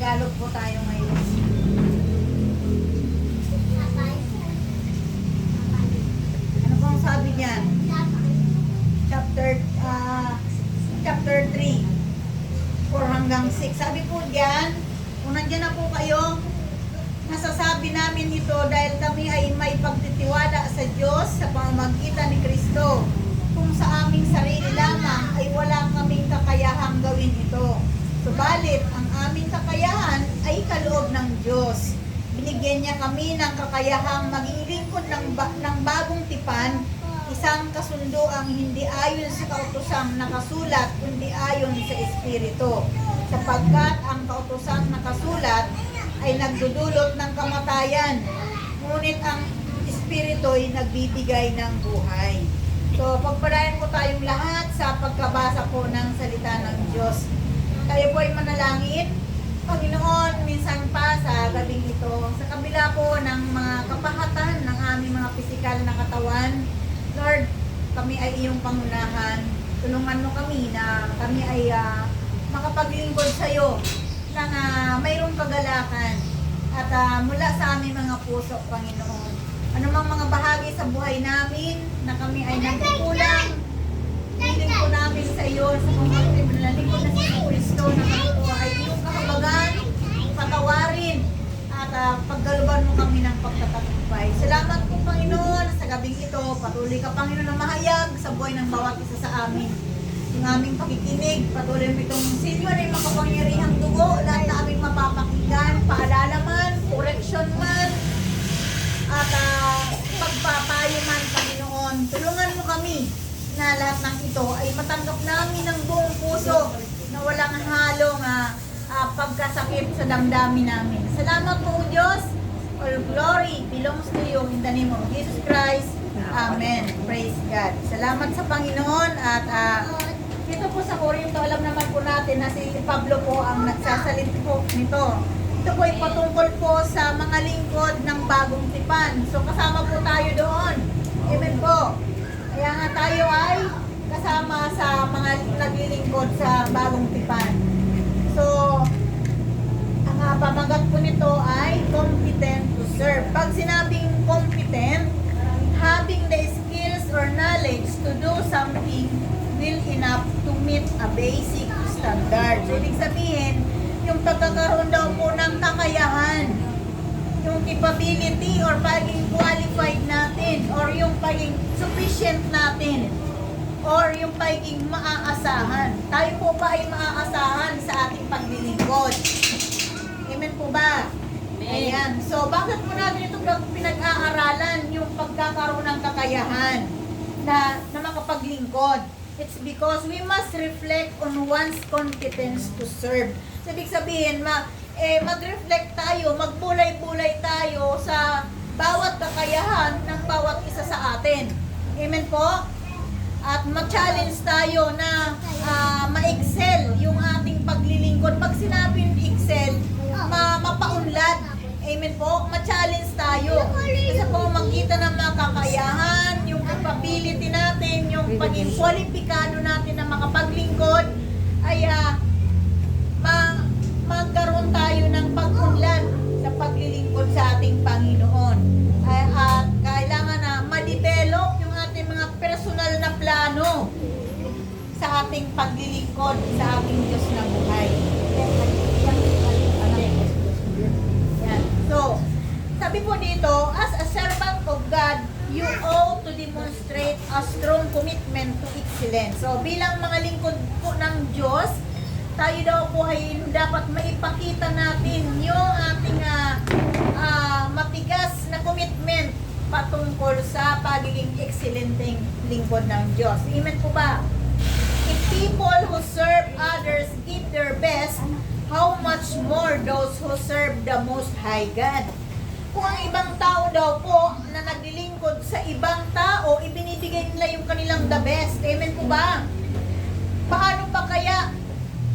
Tagalog po tayo ngayon. Ano pong sabi niyan? Chapter ah, chapter 3 4 hanggang 6. Sabi po diyan, kung nandiyan na po kayo, nasasabi namin ito dahil kami ay may pagtitiwala sa Diyos sa pamamagitan ni Kristo. Kung sa aming sarili lamang ay wala kaming kakayahang gawin ito. Subalit, ang aming kakayahan ay kaloob ng Diyos. Binigyan niya kami ng kakayahang maging lingkod ng, ba- ng bagong tipan, isang kasundo ang hindi ayon sa kautosang nakasulat, kundi ayon sa Espiritu. Sapagkat ang kautosang nakasulat ay nagdudulot ng kamatayan, ngunit ang Espiritu ay nagbibigay ng buhay. So, pagpalayan po tayong lahat sa pagkabasa po ng salita ng Diyos. Tayo po ay manalangin. Panginoon, minsan pa sa gabing ito, sa kabila po ng mga kapahatan ng aming mga pisikal na katawan, Lord, kami ay iyong pangunahan. Tulungan mo kami na kami ay ah, makapaglingkod sa iyo ng ah, mayroong kagalakan at ah, mula sa aming mga puso, Panginoon. Ano mang mga bahagi sa buhay namin na kami ay nagkukulang, Hiling po namin sa iyo sa pamamagitan ng lingkod na si Kristo na kami po ay iyong kahabagan, patawarin, at uh, paggaluban mo kami ng pagtatagumpay. Salamat po Panginoon sa gabing ito. Patuloy ka Panginoon na mahayag sa buhay ng bawat isa sa amin. Yung aming pakikinig, patuloy mo itong na yung makapangyarihang dugo, lahat na aming mapapakinggan, paalala man, correction man, at uh, pagpapayo man, Panginoon. Tulungan mo kami na lahat ng ito ay matanggap namin ng buong puso na walang halong ah, ah, pagkasakit sa damdamin namin. Salamat po, Diyos. All glory belongs to you in the name of Jesus Christ. Amen. Praise God. Salamat sa Panginoon at ah, dito po sa Corinto, alam naman po natin na si Pablo po ang nagsasalit po nito. Ito po ay patungkol po sa mga lingkod ng bagong tipan. So kasama po tayo doon. Amen po. Kaya nga tayo ay kasama sa mga naglilingkod sa bagong tipan. So, ang uh, pamagat po nito ay competent to serve. Pag sinabing competent, having the skills or knowledge to do something will enough to meet a basic standard. So, ibig sabihin, yung pagkakaroon daw po ng kakayahan, yung capability or pagiging qualified natin or yung pagiging sufficient natin or yung pagiging maaasahan. Tayo po ba ay maaasahan sa ating paglilingkod? Amen po ba? Ayan. So, bakit po natin ito pinag-aaralan yung pagkakaroon ng kakayahan na, na makapaglingkod? It's because we must reflect on one's competence to serve. So, ibig sabihin, ma, eh, mag-reflect tayo, magbulay-bulay tayo sa bawat kakayahan ng bawat isa sa atin. Amen po? At mag-challenge tayo na ah, ma-excel yung ating paglilingkod. Pag sinabing excel, ma mapaunlad. Amen po? Ma-challenge tayo. Kasi po, magkita ng mga kakayahan, yung capability natin, yung paging kwalipikado natin na makapaglingkod, ay ah, ma magkaroon tayo ng pag-unlad sa paglilingkod sa ating Panginoon. Ay, at kailangan na ma-develop yung ating mga personal na plano sa ating paglilingkod sa ating Diyos na buhay. Sabi po dito, as a servant of God, you ought to demonstrate a strong commitment to excellence. So, bilang mga lingkod po ng Diyos, tayo daw po ay dapat maipakita natin yung ating ah, ah, matigas na commitment patungkol sa pagiging excelenteng lingkod ng Diyos. Amen po ba? If people who serve others give their best, how much more those who serve the Most High God? Kung ang ibang tao daw po na naglilingkod sa ibang tao, ibinibigay nila yung kanilang the best. Amen po ba? Paano pa kaya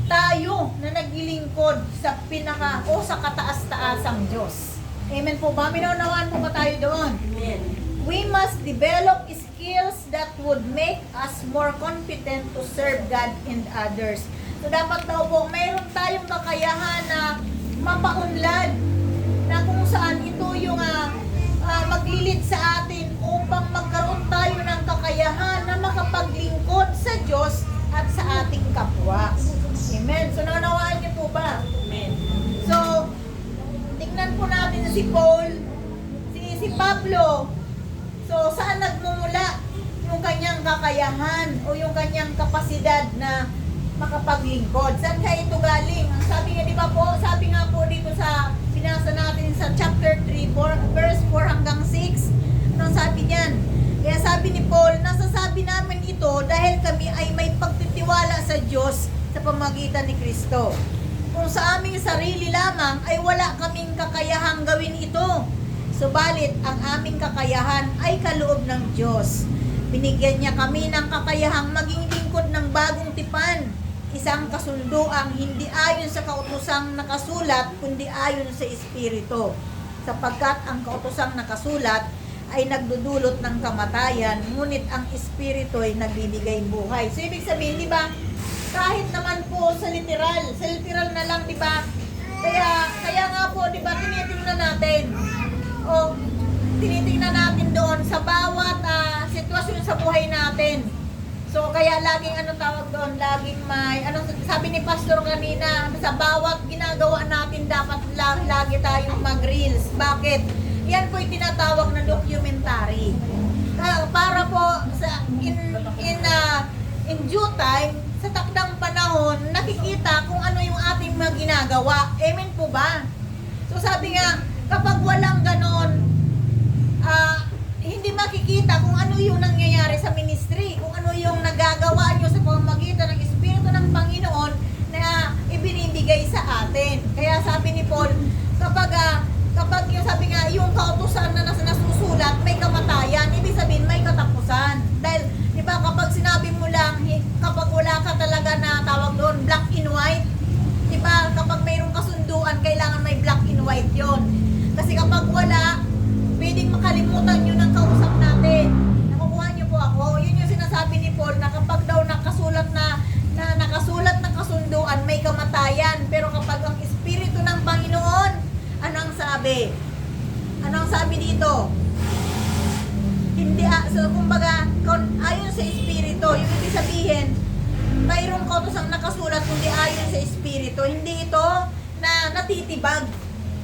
tayo na naglilingkod sa pinaka o sa kataas-taasang Diyos? Amen po ba? Minunawaan po ba tayo doon? We must develop skills that would make us more competent to serve God and others. So dapat daw po mayroon tayong kakayahan na mapaunlad na kung saan yung ah, ah, maglilid sa atin upang magkaroon tayo ng kakayahan na makapaglingkod sa Diyos at sa ating kapwa. Amen. So, nanawaan niyo po ba? Amen. So, tingnan po natin si Paul, si, si Pablo. So, saan nagmumula yung kanyang kakayahan o yung kanyang kapasidad na makapaglingkod? Saan kaya ito galing? Ang sabi nga, di ba po, sabi nga po dito sa, binasa natin sa chapter 3, four- verse 4 hanggang 6, anong sabi niyan? Kaya sabi ni Paul, nasasabi namin ito dahil kami ay may pagtitiwala sa Diyos sa pamagitan ni Kristo. Kung sa aming sarili lamang ay wala kaming kakayahang gawin ito. Subalit, ang aming kakayahan ay kaloob ng Diyos. Binigyan niya kami ng kakayahang maging lingkod ng bagong tipan. Isang kasunduang hindi ayon sa kautusang nakasulat, kundi ayon sa Espiritu. Sapagkat ang kautusang nakasulat ay nagdudulot ng kamatayan, ngunit ang Espiritu ay nagbibigay buhay. So, ibig sabihin, di ba, kahit naman po sa literal, sa literal na lang, di ba? Kaya, kaya nga po, di ba, tinitingnan natin. O, tinitingnan natin doon sa bawat ah, sitwasyon sa buhay natin. So, kaya laging ano tawag doon, laging may, anong sabi ni Pastor kanina, sa bawat ginagawa natin dapat la- lagi tayong mag-reels. Bakit? Yan po yung tinatawag na documentary. Para po sa in in ah, in due time sa takdang panahon nakikita kung ano yung ating mga ginagawa. Amen po ba? So sabi nga kapag walang ganon ah, hindi makikita kung ano yung nangyayari sa ministry, kung ano yung nagagawa nyo sa pamamagitan ng Espiritu ng Panginoon na ibinibigay sa atin. Kaya sabi ni Paul, kapag ah, kapag yung sabi nga, yung kautusan na nas nasusulat, may kamatayan, ibig sabihin may katapusan. Dahil, di ba, kapag sinabi mo lang, kapag wala ka talaga na tawag doon, black and white, di ba, kapag mayroong kasunduan, kailangan may black and white yon Kasi kapag wala, pwedeng makalimutan nyo ng kausap natin. Nakukuha nyo po ako. Yun yung sinasabi ni Paul na kapag daw nakasulat na na nakasulat kamatayan. Pero kapag ang Espiritu ng Panginoon, ano ang sabi? Ano ang sabi dito? Hindi, ah, so kumbaga, ayon sa Espiritu, yung ibig sabihin, mayroong kautusang nakasulat kundi ayon sa Espiritu. Hindi ito na natitibag.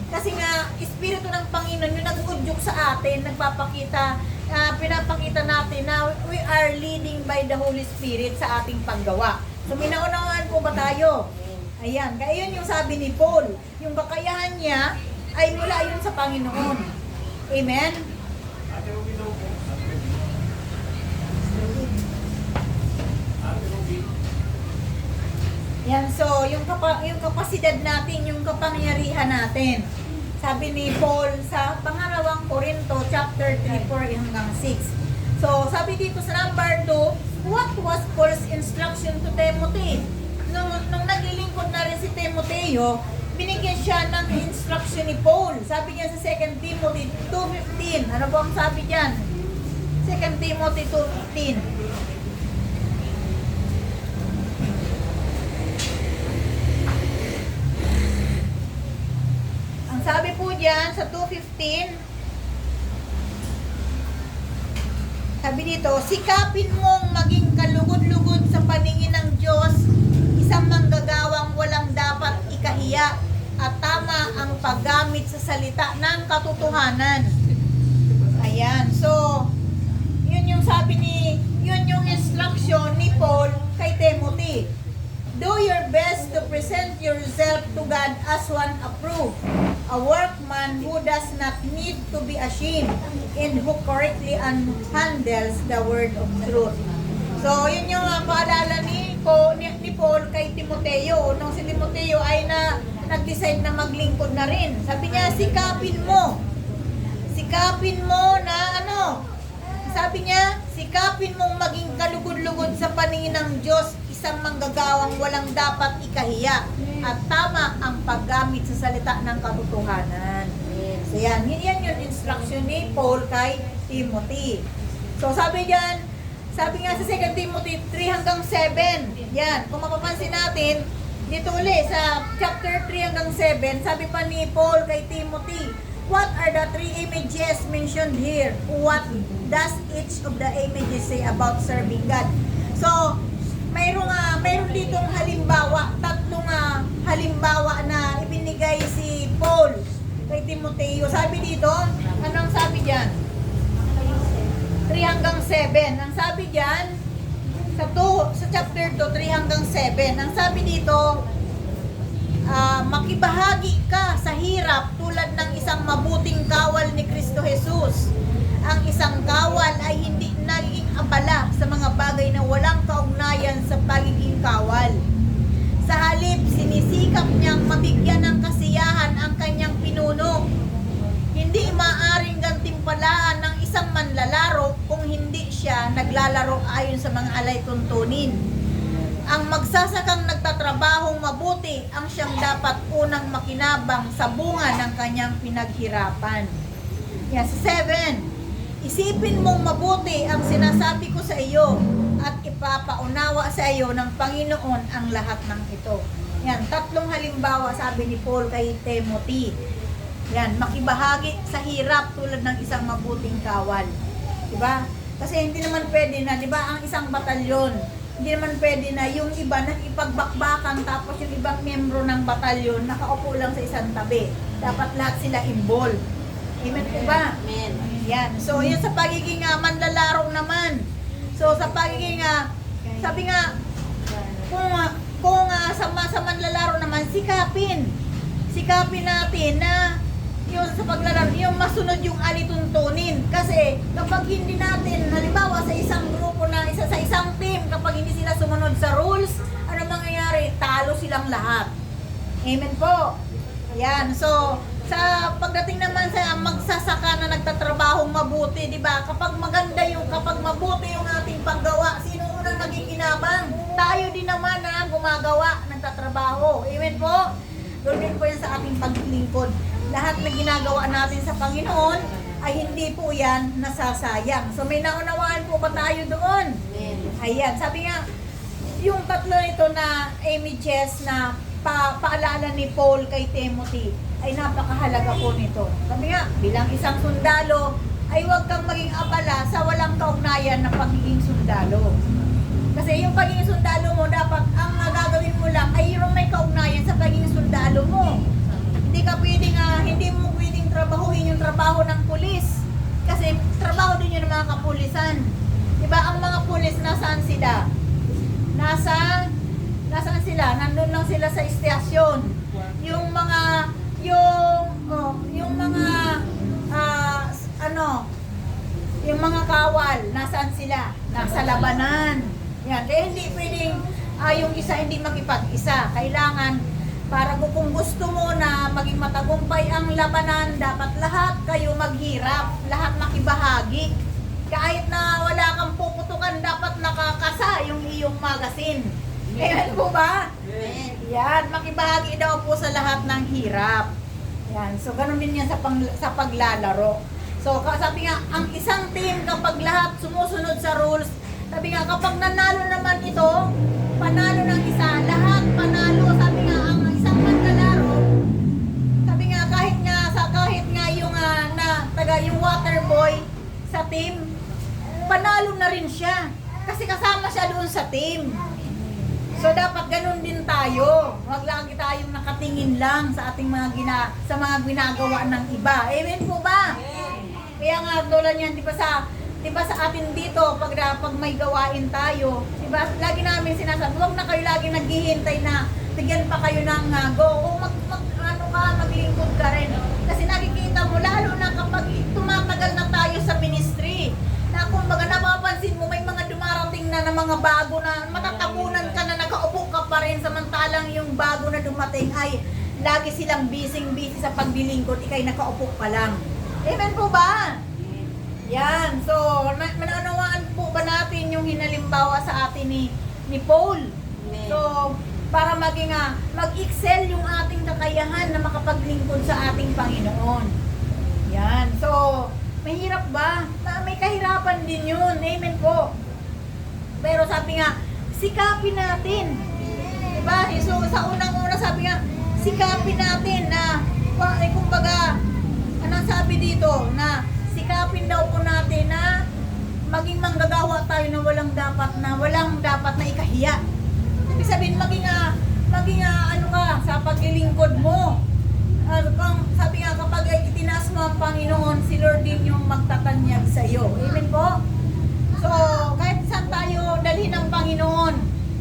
Kasi nga, Espiritu ng Panginoon yung nag-udyok sa atin, nagpapakita, ah, pinapakita natin na we are leading by the Holy Spirit sa ating paggawa. So, minaunawaan po ba tayo? Ayan, kaya yun yung sabi ni Paul. Yung kakayahan niya ay mula yun sa Panginoon. Amen? Yan, so yung, kapa, yung kapasidad natin, yung kapangyarihan natin. Sabi ni Paul sa pangalawang Korinto, chapter 3, 4 hanggang 6. So, sabi dito sa number 2, what was Paul's instruction to Timothy? Timoteo, binigyan siya ng instruction ni Paul. Sabi niya sa 2 Timothy 2.15. Ano po ang sabi diyan? 2 Timothy 2.15. Ang sabi po diyan sa 2.15, sabi dito, sikapin mong maging kalugod-lugod sa paningin ng Diyos, isang manggagawang walang dapat ikahiya at tama ang paggamit sa salita ng katotohanan. Ayan, so, yun yung sabi ni, yun yung instruction ni Paul kay Timothy. Do your best to present yourself to God as one approved, a workman who does not need to be ashamed and who correctly handles the word of truth. So, yun yung uh, paalala ni, po, ni, ni Paul kay Timoteo. Nung si Timoteo ay na nag-decide na maglingkod na rin. Sabi niya, sikapin mo. Sikapin mo na ano, sabi niya, sikapin mong maging kalugod-lugod sa paningin ng Diyos, isang manggagawang walang dapat ikahiya at tama ang paggamit sa salita ng katotohanan. So yan, yan yung instruction ni Paul kay Timothy. So sabi diyan, sabi nga sa 2 Timothy 3 hanggang 7, yan, kung mapapansin natin, dito uli sa chapter 3 hanggang 7, sabi pa ni Paul kay Timothy, What are the three images mentioned here? What does each of the images say about serving God? So, mayroong uh, mayroon ditong halimbawa, tatlong ah, halimbawa na ibinigay si Paul kay Timoteo. Sabi dito, anong sabi diyan? 3 hanggang 7. Ang sabi diyan, sa to, sa chapter 2, 3 hanggang 7, ang sabi dito, ah, makibahagi ka sa hirap tulad ng isang mabuting kawal ni Kristo Jesus. Ang isang kawal ay hindi naging abala sa mga bagay na walang kaugnayan sa pagiging kawal. Sa halip, sinisikap niyang mabigyan ng kasiyahan ang kanyang pinuno. Hindi maaaring gantimpalaan ng isang manlalaro kung hindi siya naglalaro ayon sa mga alay tuntunin. Ang magsasakang nagtatrabahong mabuti ang siyang dapat unang makinabang sa bunga ng kanyang pinaghirapan. Yes, seven. Isipin mong mabuti ang sinasabi ko sa iyo at ipapaunawa sa iyo ng Panginoon ang lahat ng ito. Yan, tatlong halimbawa sabi ni Paul kay Timothy. Yan, makibahagi sa hirap tulad ng isang mabuting kawal. 'Di ba? Kasi hindi naman pwede na, 'di ba, ang isang batalyon, hindi naman pwede na yung iba nakipagbakbakan tapos yung ibang miyembro ng batalyon nakaupo lang sa isang tabi. Dapat lahat sila involved. Amen po ba? Amen. Yan. So, yun sa pagiging uh, manlalaro naman. So, sa pagiging, ah, sabi nga, kung, ah, kung ah, sa, sa manlalaro naman, sikapin. Sikapin natin na yung sa paglalaro, yung masunod yung alituntunin. Kasi kapag hindi natin, halimbawa sa isang grupo na, isa sa isang team, kapag hindi sila sumunod sa rules, ano mangyayari? Talo silang lahat. Amen po. Yan. So, sa pagdating naman sa magsasaka na nagtatrabahong mabuti, di ba? Kapag maganda yung, kapag mabuti yung ating paggawa, sino unang nagikinabang? Tayo din naman na gumagawa, nagtatrabaho. Amen po? Doon din po yan sa ating paglingkod. Lahat na ginagawa natin sa Panginoon ay hindi po yan nasasayang. So may naunawaan po ba tayo doon? Ayan, sabi nga, yung tatlo nito na images na pa, paalala ni Paul kay Timothy ay napakahalaga po nito. Sabi nga, bilang isang sundalo, ay huwag kang maging abala sa walang kaugnayan ng pagiging sundalo. Kasi yung pagiging sundalo mo, dapat ang gagawin mo lang ay yung may kaugnayan sa pagiging sundalo mo. Hindi ka pwedeng, ah, hindi mo pwedeng trabahuhin yung trabaho ng pulis. Kasi trabaho din yun ng mga kapulisan. Diba, ang mga pulis, nasaan sila? Nasa, nasaan sila? Nandun lang sila sa istasyon. Yung mga, yung, oh, yung mga, ah, ano, yung mga kawal, nasaan sila? Nasa labanan. Yan, kaya hindi pwedeng ah, yung isa hindi makipag-isa. Kailangan, para gu- kung gusto mo na maging matagumpay ang labanan, dapat lahat kayo maghirap, lahat makibahagi. Kahit na wala kang puputukan, dapat nakakasa yung iyong magasin. Ayan po ba? Amen. Yan, makibahagi daw po sa lahat ng hirap. Yan, so ganun din yan sa, pang, sa paglalaro. So, sabi nga, ang isang team kapag lahat sumusunod sa rules, sabi nga, kapag nanalo naman ito, panalo ng isa, lahat panalo. Taga, yung water boy sa team, panalo na rin siya. Kasi kasama siya doon sa team. So dapat ganun din tayo. Huwag lagi tayong nakatingin lang sa ating mga gina sa mga ginagawa ng iba. Amen po ba? Kaya nga tulad niyan, 'di ba sa 'di ba sa atin dito pag pag may gawain tayo, 'di ba? Lagi namin sinasabi, huwag na kayo lagi naghihintay na bigyan pa kayo ng uh, go. O mag, mag ano ka, maglingkod ka rin. Kasi nakikita mo lalo na kapag tumatagal na tayo sa ministry. Na kumbaga napapansin mo may mga dumarating na na mga bago na matatabunan ka na nakaupo ka pa rin samantalang yung bago na dumating ay lagi silang busy busy sa paglilingkod ikay nakaupo pa lang. Amen po ba? Yan. So, na- mananawaan po ba natin yung hinalimbawa sa atin ni ni Paul? Para maging ah, mag-excel yung ating kakayahan na makapaglingkod sa ating Panginoon. Yan. So, mahirap ba? May kahirapan din yun. Amen po. Pero sabi nga, sikapin natin. Di ba? Eh, So, sa unang-una sabi nga, sikapin natin na, eh, kumbaga, anong sabi dito, na sikapin daw po natin na maging manggagawa tayo na walang dapat na, walang dapat na ikahiya. Ibig sabihin, maging, ah, maging ah, ano ka, sa paglilingkod mo. Ah, kung, sabi nga, kapag itinaas mo ang Panginoon, si Lord din yung magtatanyag sa iyo. Amen po? So, kahit saan tayo dalhin ng Panginoon,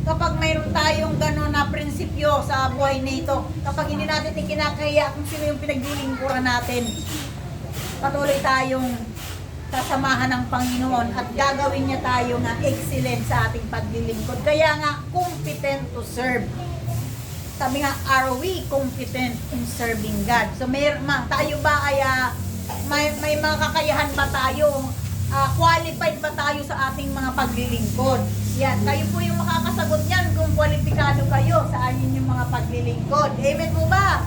kapag mayroon tayong gano'n na prinsipyo sa buhay na ito, kapag hindi natin ikinakaya kung sino yung pinaglilingkuran natin, patuloy tayong sasamahan ng Panginoon at gagawin niya tayo nga excellent sa ating paglilingkod. Kaya nga, competent to serve. Sabi nga, are we competent in serving God? So, may, ma, tayo ba ay ah, may, may mga kakayahan ba tayo? Ah, qualified ba tayo sa ating mga paglilingkod? Yan, kayo po yung makakasagot niyan kung kwalipikado kayo sa anin yung mga paglilingkod. Amen po ba?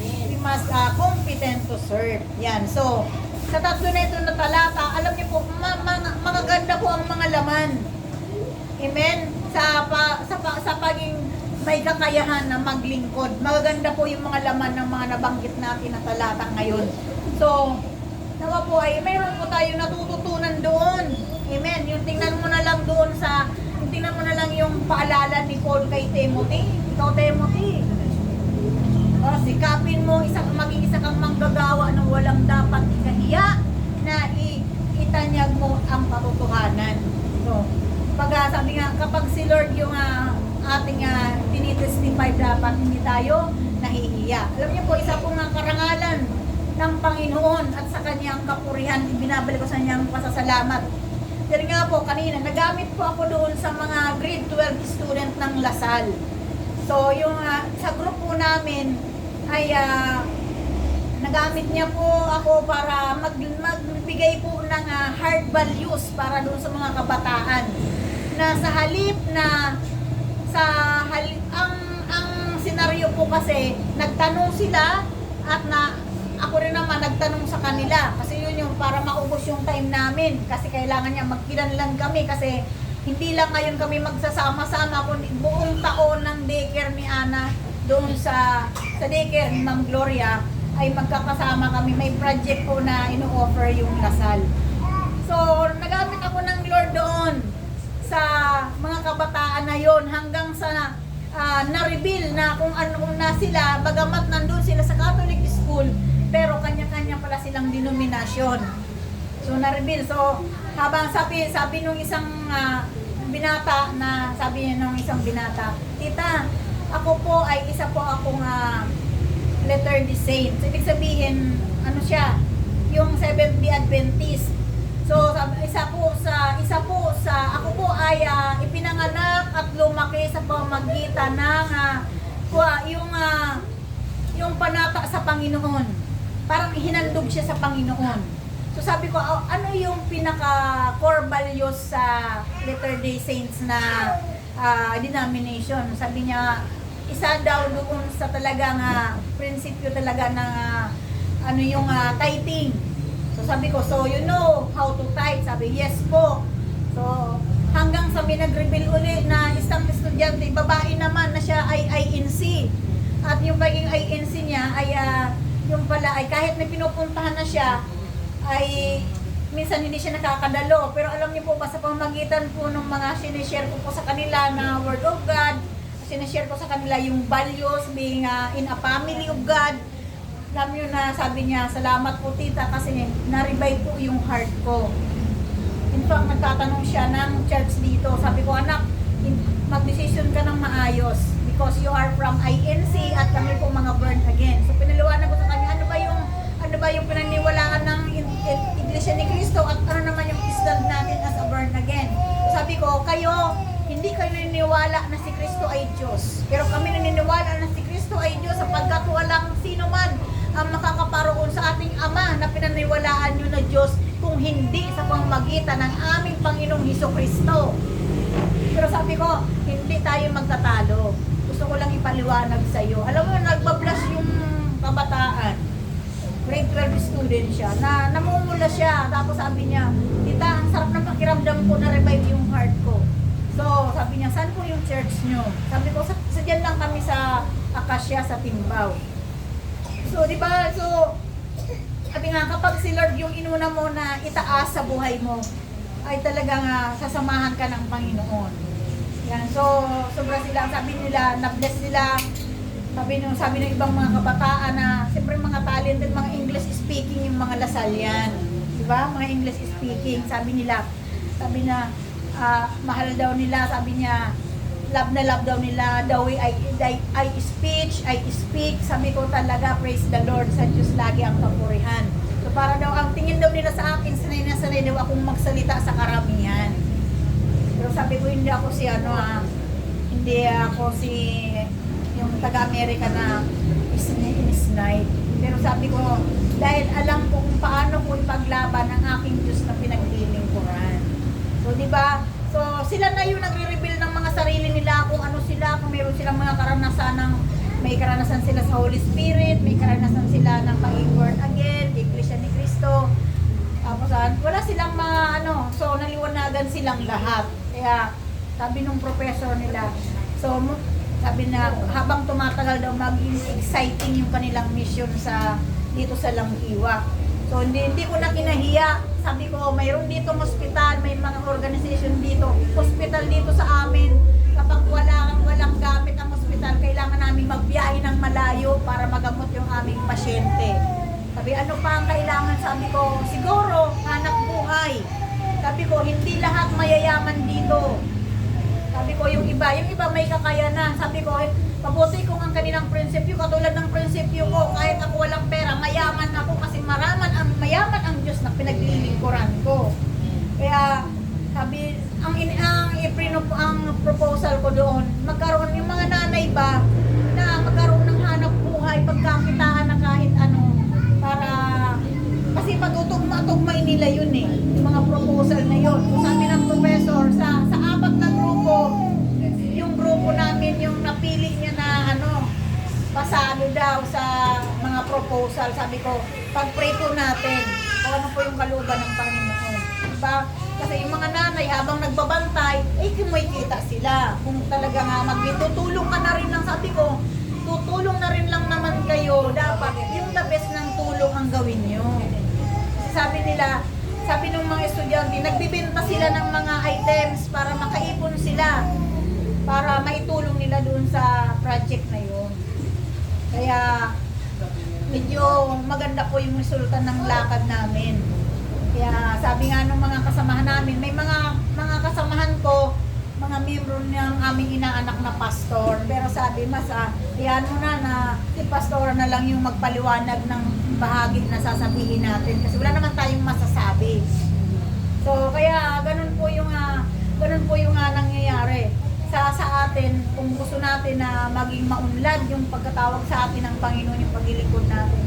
We must ah, competent to serve. Yan, so, sa tatlo na ito na talata, alam niyo po, ma- ma- magaganda po ang mga laman. Amen? Sa, pa, sa, pa, sa paging may kakayahan na maglingkod. Magaganda po yung mga laman ng mga nabanggit natin na talata ngayon. So, nawa po ay mayroon po tayo natututunan doon. Amen. Yung tingnan mo na lang doon sa, yung tingnan mo na lang yung paalala ni Paul kay Timothy. Ikaw, Timothy. Oh, sikapin mo isa maging kang manggagawa ng walang dapat ikahiya na i, itanyag mo ang katotohanan. So, pag ah, sabi nga kapag si Lord yung ah, ating uh, tinitestify dapat hindi tayo nahihiya. Alam niyo po isa po nga karangalan ng Panginoon at sa kanyang kapurihan binabalik ko sa kanyang pasasalamat. Pero nga po kanina nagamit po ako doon sa mga grade 12 student ng Lasal. So, yung ah, sa group po namin ay ah, nagamit niya po ako para mag, magbigay po ng ah, hard values para doon sa mga kabataan. Na sa halip na sa halip ang ang senaryo po kasi nagtanong sila at na ako rin naman nagtanong sa kanila. Kasi yun yung para maubos yung time namin. Kasi kailangan niya magkilanlan kami kasi hindi lang ngayon kami magsasama-sama kundi buong taon ng daycare ni Ana doon sa sa daycare ni Ma'am Gloria ay magkakasama kami. May project po na ino-offer yung Lasal so nagamit ako ng Lord doon sa mga kabataan na yon hanggang sa ah, na-reveal na kung ano na sila. Bagamat nandun sila sa Catholic school pero kanya-kanya pala silang denominasyon. So na-reveal. So habang sabi sabi nung isang ah, binata na sabi nung isang binata tita ako po ay isa po akong ah, letter D saint so, ibig sabihin ano siya yung Seventh Day Adventist So, isa po sa isa po sa ako po ay ah, ipinanganak at lumaki sa pamagitan ng kwa- yung ah, yung panata sa Panginoon. Parang hinandog siya sa Panginoon. So sabi ko, "Oh, ano yung pinaka core values sa Latter Day Saints na ah, denomination? Sabi niya, isa daw doon sa talagang ah, prinsipyo talaga ng ah, ano yung ah, tithing. So sabi ko, so you know how to tithe? Sabi, yes po. So hanggang sa may nag-reveal uli na isang estudyante, babae naman na siya ay INC. At yung pagiging INC niya ay ah, yung pala ay kahit may pinupuntahan na siya ay minsan hindi siya nakakadalo. Pero alam niyo po ba sa pamagitan po ng mga sinishare ko po sa kanila na Word of God, sinishare ko sa kanila yung values being ah, in a family of God, alam nyo na sabi niya, salamat po tita kasi na-revive po yung heart ko. In fact, nagtatanong siya ng church dito. Sabi ko, anak, mag-decision ka ng maayos because you are from INC at kami po mga born again. So, pinaliwanag ko sa kanya, ano ba yung ano ba yung pinaniwalaan ng Iglesia ni Cristo at ano naman yung stand natin as a born again. Sabi ko, kayo, hindi kayo naniniwala na si Kristo ay Diyos. Pero kami naniniwala na si Kristo ay Diyos sapagkat walang sino man ang makakaparoon sa ating Ama na pinaniwalaan nyo na Diyos kung hindi sa pamamagitan ng aming Panginoong Heso Kristo. Pero sabi ko, hindi tayo magtatalo. Gusto ko lang ipaliwanag sa iyo. Alam mo, nagbablush yung kabataan. Grade 12 student siya. Na namumula siya. Tapos sabi niya, Tita, ang sarap ng pakiramdam ko na revive yung heart ko. So, sabi niya, saan po yung church nyo? Sabi ko, sa, sa dyan lang kami sa Acacia, sa Timbao. So, di ba? So, sabi nga, kapag si Lord yung inuna mo na itaas sa buhay mo, ay talagang ah, sasamahan ka ng Panginoon. Yan. So, sobra sila, sabi nila, na-bless sila. Sabi nung sabi ng ibang mga kabataan na, siyempre mga talented, mga English speaking yung mga Lasal yan. Di ba? Mga English speaking. Sabi nila, sabi na, ah, mahal daw nila, sabi niya, love na love daw nila, the way I, I, I speech, I speak, sabi ko talaga, praise the Lord, sa Diyos lagi ang kapurihan. So para daw, ang tingin daw nila sa akin, sanay na sanay daw akong magsalita sa karamihan. Pero sabi ko, hindi ako si ano ah, hindi ako si yung taga-Amerika na isnay. Pero sabi ko, dahil alam ko kung paano ko ipaglaban ang aking Diyos na pinaglilingkuran. Sila na yung nagre-reveal ng mga sarili nila kung ano sila, kung meron silang mga karanasan ng may karanasan sila sa Holy Spirit, may karanasan sila ng pagiging born again, Iglesia ni Cristo. Tapos, ah, wala silang mga ano, so naliwanagan silang lahat. Kaya, sabi nung professor nila, so, sabi na habang tumatagal daw maging exciting yung kanilang mission sa dito sa Langkiwa. So hindi hindi ko na kinahiya. Sabi ko, mayroon dito hospital, may mga organization dito, hospital dito sa amin. Kapag wala walang gamit ang hospital, kailangan namin magbiyahe ng malayo para magamot yung aming pasyente. Sabi, ano pa ang kailangan? Sabi ko, siguro, hanap buhay. Sabi ko, hindi lahat mayayaman dito. Iba, yung iba may kakayanan. Sabi ko, eh, mabuti kung ang kanilang prinsipyo, katulad ng prinsipyo ko, kahit ako walang pera, mayaman ako kasi maraman ang mayaman ang Diyos na pinaglilingkuran ko. Kaya, sabi, ang, in, ang, iprino, ang proposal ko doon, magkaroon yung mga nanay ba, na magkaroon ng hanap buhay, pagkakitaan na kahit ano, para, kasi patutugma-tugmay nila yun eh, yung mga proposal na yun. So, sabi ng professor, sa, grupo namin, yung napili niya na ano, pasado daw sa mga proposal. Sabi ko, pag-pray po natin kung ano po yung kaluban ng Panginoon. Diba? Kasi yung mga nanay, habang nagbabantay, eh kumikita sila. Kung talaga nga magtutulong ka na rin lang, sabi ko, tutulong na rin lang naman kayo. Dapat yung the best ng tulong ang gawin nyo. Kasi sabi nila, sabi ng mga estudyante, nagbibenta sila ng mga items para makaipon sila para maitulong nila doon sa project na yun. Kaya medyo maganda po yung resulta ng lakad namin. Kaya sabi nga nung mga kasamahan namin, may mga mga kasamahan ko, mga miyembro ng aming inaanak na pastor. Pero sabi mas, ah, iyan mo na na si pastor na lang yung magpaliwanag ng bahagi na sasabihin natin. Kasi wala naman tayong masasabi. So, kaya ganun po yung ah, ganun po yung ah, nangyayari sa sa atin kung gusto natin na maging maunlad yung pagkatawag sa atin ng Panginoon yung paglilingkod natin.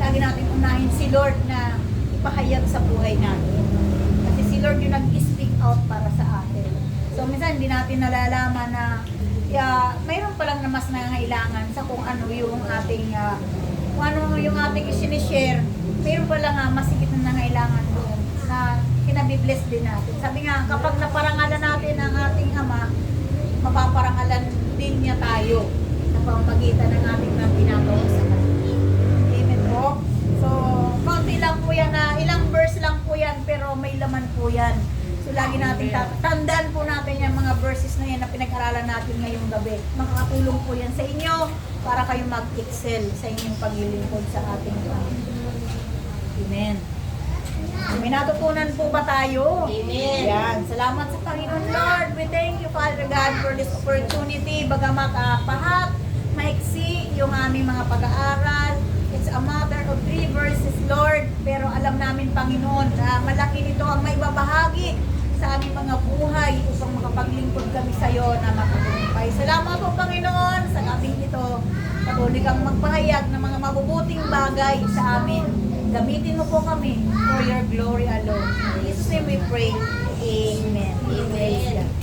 Lagi natin unahin si Lord na ipahayag sa buhay natin. Kasi si Lord yung nag-speak out para sa atin. So minsan hindi natin nalalaman na ya, mayroon pa lang na mas nangangailangan sa kung ano yung ating ah, kung ano yung ating isinishare. Mayroon pa lang ah, mas higit na nangangailangan doon na kinabibless din natin. Sabi nga, kapag naparangalan natin ang ating Ama, mapaparangalan din niya tayo sa pamamagitan ng ating mga ginagawa sa kanya. Amen po. So, konti lang po yan na, ilang verse lang po yan, pero may laman po yan. So, lagi natin tandaan po natin yung mga verses na yan na pinag-aralan natin ngayong gabi. Makakatulong po yan sa inyo para kayo mag-excel sa inyong paglilingkod sa ating Panginoon. Amen. May natutunan po ba tayo? Amen. Yan. Salamat sa Panginoon Lord. We thank you, Father God, for this opportunity. Bagamat uh, pahat, maiksi yung aming mga pag-aaral. It's a matter of three verses, Lord. Pero alam namin, Panginoon, na malaki nito ang maibabahagi sa aming mga buhay upang makapaglingkod kami sa iyo na matagumpay. Salamat po, Panginoon, sa gabing ito. Patuloy kang magpahayag ng mga mabubuting bagay sa amin. Gamitin mo po kami for your glory alone. In Jesus' name we pray. Amen. Amen. God.